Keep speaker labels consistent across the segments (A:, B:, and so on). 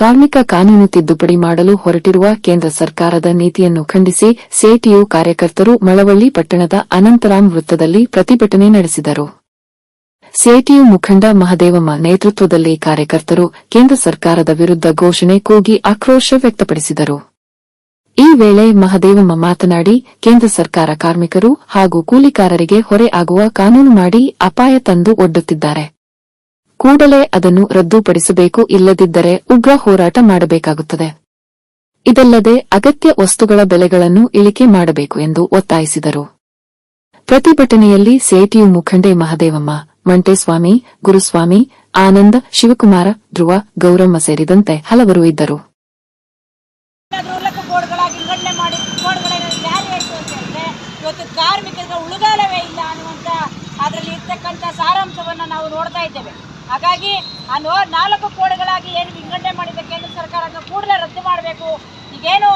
A: ಕಾರ್ಮಿಕ ಕಾನೂನು ತಿದ್ದುಪಡಿ ಮಾಡಲು ಹೊರಟಿರುವ ಕೇಂದ್ರ ಸರ್ಕಾರದ ನೀತಿಯನ್ನು ಖಂಡಿಸಿ ಸೇಟಿಯು ಕಾರ್ಯಕರ್ತರು ಮಳವಳ್ಳಿ ಪಟ್ಟಣದ ಅನಂತರಾಮ್ ವೃತ್ತದಲ್ಲಿ ಪ್ರತಿಭಟನೆ ನಡೆಸಿದರು. ಸೇಟಿಯು ಮುಖಂಡ ಮಹದೇವಮ್ಮ ನೇತೃತ್ವದಲ್ಲಿ ಕಾರ್ಯಕರ್ತರು ಕೇಂದ್ರ ಸರ್ಕಾರದ ವಿರುದ್ಧ ಘೋಷಣೆ ಕೂಗಿ ಆಕ್ರೋಶ ವ್ಯಕ್ತಪಡಿಸಿದರು. ಈ ವೇಳೆ ಮಹದೇವಮ್ಮ ಮಾತನಾಡಿ, ಕೇಂದ್ರ ಸರ್ಕಾರ ಕಾರ್ಮಿಕರು ಹಾಗೂ ಕೂಲಿಕಾರರಿಗೆ ಹೊರೆ ಆಗುವ ಕಾನೂನು ಮಾಡಿ ಅಪಾಯ ತಂದು ಒಡ್ಡುತ್ತಿದ್ದಾರೆ. ಕೂಡಲೇ ಅದನ್ನು ರದ್ದುಪಡಿಸಬೇಕು ಇಲ್ಲದಿದ್ದರೆ ಉಗ್ರ ಹೋರಾಟ ಮಾಡಬೇಕಾಗುತ್ತದೆ. ಇದಲ್ಲದೆ ಅಗತ್ಯ ವಸ್ತುಗಳ ಬೆಲೆಗಳನ್ನು ಇಳಿಕೆ ಮಾಡಬೇಕು ಎಂದು ಒತ್ತಾಯಿಸಿದರು. ಪ್ರತಿಭಟನೆಯಲ್ಲಿ ಸೇಟಿಯು ಮುಖಂಡೆ ಮಹದೇವಮ್ಮ, ಮಂಟೇಸ್ವಾಮಿ, ಗುರುಸ್ವಾಮಿ, ಆನಂದ, ಶಿವಕುಮಾರ, ಧ್ರುವ, ಗೌರಮ್ಮ ಸೇರಿದಂತೆ ಹಲವರು ಇದ್ದರು.
B: ಕಾರ್ಮಿಕರಿಗೆ ಉಳುಗಾಲವೇ ಇಲ್ಲ ಅನ್ನುವಂಥ ಅದರಲ್ಲಿ ಇರ್ತಕ್ಕಂಥ ಸಾರಾಂಶವನ್ನು ನಾವು ನೋಡ್ತಾ ಇದ್ದೇವೆ. ಹಾಗಾಗಿ ಆ ನೋ ನಾಲ್ಕು ಕೋಡ್ಗಳಾಗಿ ಏನು ವಿಂಗಡಣೆ ಮಾಡಿದ ಕೇಂದ್ರ ಸರ್ಕಾರ ಕೂಡಲೇ ರದ್ದು ಮಾಡಬೇಕು. ಈಗೇನು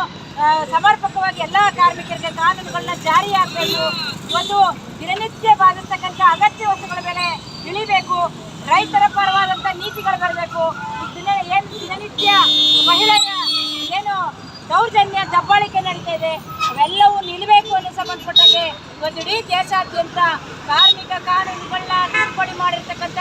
B: ಸಮರ್ಪಕವಾಗಿ ಎಲ್ಲ ಕಾರ್ಮಿಕರಿಗೆ ಕಾನೂನುಗಳನ್ನ ಜಾರಿಯಾಗಬೇಕು ಒಂದು ದಿನನಿತ್ಯ ಬಾಧಿಸ್ತಕ್ಕಂಥ ಅಗತ್ಯ ವಸ್ತುಗಳ ಮೇಲೆ ಇಳಿಬೇಕು. ರೈತರ ಪರವಾದಂಥ ನೀತಿಗಳು ಬರಬೇಕು. ದಿನ, ಏನು ದಿನನಿತ್ಯ ಮಹಿಳೆಯ ಏನು ದೌರ್ಜನ್ಯ, ದಬ್ಬಾಳಿಕೆ ನಡೀತಾ ಇದೆ, ಅವೆಲ್ಲವೂ ನಿಲ್ಲಬೇಕು ಅನ್ನೋ ಸಂಬಂಧಪಟ್ಟಂತೆ ಒಂದು ಇಡೀ ದೇಶಾದ್ಯಂತ ಕಾರ್ಮಿಕ ಕಾನೂನುಗಳನ್ನ ತಿದ್ದುಪಡಿ ಮಾಡಿರ್ತಕ್ಕಂಥ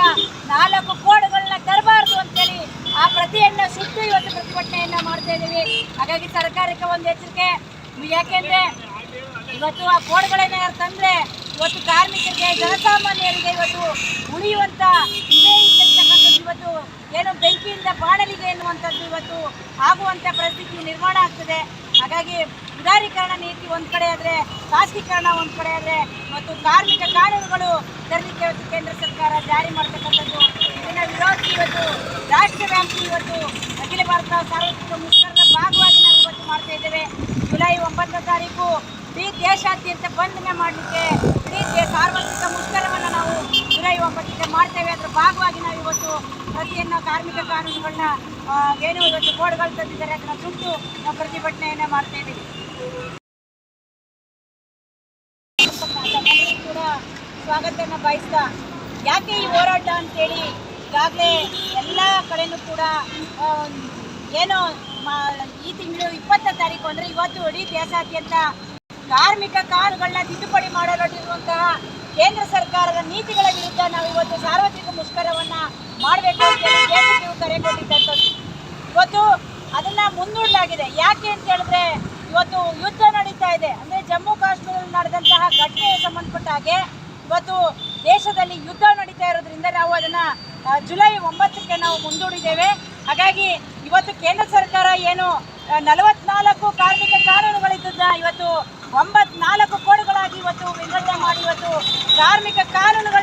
B: ನಾಲ್ಕು ಕೋಡ್ಗಳನ್ನ ತರಬಾರ್ದು ಅಂತೇಳಿ ಆ ಪ್ರತಿಯನ್ನ ಸುಟ್ಟು ಇವತ್ತು ಪ್ರತಿಭಟನೆಯನ್ನ ಮಾಡ್ತಾ ಇದ್ದೀವಿ. ಹಾಗಾಗಿ ಸರ್ಕಾರಕ್ಕೆ ಒಂದು ಎಚ್ಚರಿಕೆ. ಯಾಕೆಂದ್ರೆ ಇವತ್ತು ಆ ಕೋಡ್ಗಳೇನಾದ್ರು ತಂದ್ರೆ ಇವತ್ತು ಕಾರ್ಮಿಕರಿಗೆ, ಜನಸಾಮಾನ್ಯರಿಗೆ ಇವತ್ತು ಉಳಿಯುವಂತ ಇವತ್ತು ಏನು ಬೆಂಕಿಯಿಂದ ಬಾಣಲಿಗೆ ಎನ್ನುವಂಥದ್ದು ಇವತ್ತು ಆಗುವಂತ ಪರಿಸ್ಥಿತಿ ನಿರ್ಮಾಣ ಆಗ್ತದೆ. ಹಾಗಾಗಿ ಉದಾರೀಕರಣ ನೀತಿ ಒಂದ್ ಕಡೆ ಆದ್ರೆ ಖಾಸಗೀಕರಣ ಒಂದ್ ಕಡೆ ಆದ್ರೆ ಮತ್ತು ಕಾರ್ಮಿಕ ಕಾನೂನುಗಳು ತರಲಿಕ್ಕೆ ಕೇಂದ್ರ ಸರ್ಕಾರ ಜಾರಿ ಮಾಡ್ತಕ್ಕಂಥದ್ದು. ಇದನ್ನ ವಿರೋಧಿ ಇವತ್ತು ರಾಷ್ಟ್ರ ವ್ಯಾಪ್ತಿ ಇವತ್ತು ಅಖಿಲ ಭಾರತ ಸಾರ್ವಜನಿಕ ಮುಷ್ಕರದ ಭಾಗವಾಗಿ ನಾವು ಇವತ್ತು ಮಾಡ್ತಾ ಇದ್ದೇವೆ. ಜುಲೈ ಒಂಬತ್ತನೇ ತಾರೀಕು ಇಡೀ ದೇಶಾದ್ಯಂತ ಬಂದ್ನೆ ಮಾಡಲಿಕ್ಕೆ ಇಡೀ ಸಾರ್ವಜನಿಕ ಮುಷ್ಕರವನ್ನು ನಾವು ಜುಲೈ ಒಂಬತ್ತಕ್ಕೆ ಮಾಡ್ತೇವೆ. ಅದರ ಭಾಗವಾಗಿ ನಾವು ಇವತ್ತು ಪ್ರತಿಯನ್ನು ಕಾರ್ಮಿಕ ಕಾನೂನುಗಳನ್ನ ಏನು ಇವತ್ತು ಕೋಡ್ಗಳು ತಂದಿದ್ದಾರೆ, ಅದನ್ನು ಸುಟ್ಟು ನಾವು ಪ್ರತಿಭಟನೆಯನ್ನು ಮಾಡ್ತಾ ಇದ್ದೀವಿ. ಕೂಡ ಬಯಸ್ತಾ, ಯಾಕೆ ಈ ಹೋರಾಟ ಅಂತೇಳಿ ಈಗಾಗಲೇ ಎಲ್ಲ ಕಡೆನೂ ಕೂಡ ಏನೋ ಈ ತಿಂಗಳು ಇಪ್ಪತ್ತನೇ ತಾರೀಕು ಅಂದರೆ ಇವತ್ತು ಇಡೀ ದೇಶಾದ್ಯಂತ ಕಾರ್ಮಿಕ ಕಾನೂನುಗಳನ್ನ ತಿದ್ದುಪಡಿ ಮಾಡಲಿರುವಂತಹ ಕೇಂದ್ರ ಸರ್ಕಾರದ ನೀತಿಗಳ ವಿರುದ್ಧ ನಾವು ಇವತ್ತು ಸಾರ್ವತ್ರಿಕ ಮುಷ್ಕರವನ್ನ ಮಾಡಬೇಕು ಅಂತ ದೇಶಕ್ಕೆ ಕರೆ ಕೊಟ್ಟಿದ್ದಂಥದ್ದು. ಇವತ್ತು ಅದನ್ನ ಮುಂದೂಡಲಾಗಿದೆ. ಯಾಕೆ ಅಂತ ಹೇಳಿದ್ರೆ, ಇವತ್ತು ಯುದ್ಧ ನಡೀತಾ ಇದೆ. ಅಂದ್ರೆ ಜಮ್ಮು ಕಾಶ್ಮೀರದಲ್ಲಿ ನಡೆದಂತಹ ಘಟನೆಗೆ ಸಂಬಂಧಪಟ್ಟ ಹಾಗೆ ಇವತ್ತು ದೇಶದಲ್ಲಿ ಯುದ್ಧ ನಡೀತಾ ಇರೋದ್ರಿಂದ ನಾವು ಅದನ್ನ ಜುಲೈ ಒಂಬತ್ತಕ್ಕೆ ನಾವು ಮುಂದೂಡಿದ್ದೇವೆ. ಹಾಗಾಗಿ ಇವತ್ತು ಕೇಂದ್ರ ಸರ್ಕಾರ ಏನು ನಲವತ್ನಾಲ್ಕು ಕಾರ್ಮಿಕ ಕಾನೂನುಗಳಿದ್ದ ಇವತ್ತು ಒಂಬತ್ನಾಲ್ಕು ಕೋಡುಗಳಾಗಿ ಇವತ್ತು ವಿಂಗಡಣೆ ಮಾಡಿ ಇವತ್ತು ಕಾರ್ಮಿಕ ಕಾನೂನುಗಳನ್ನೇ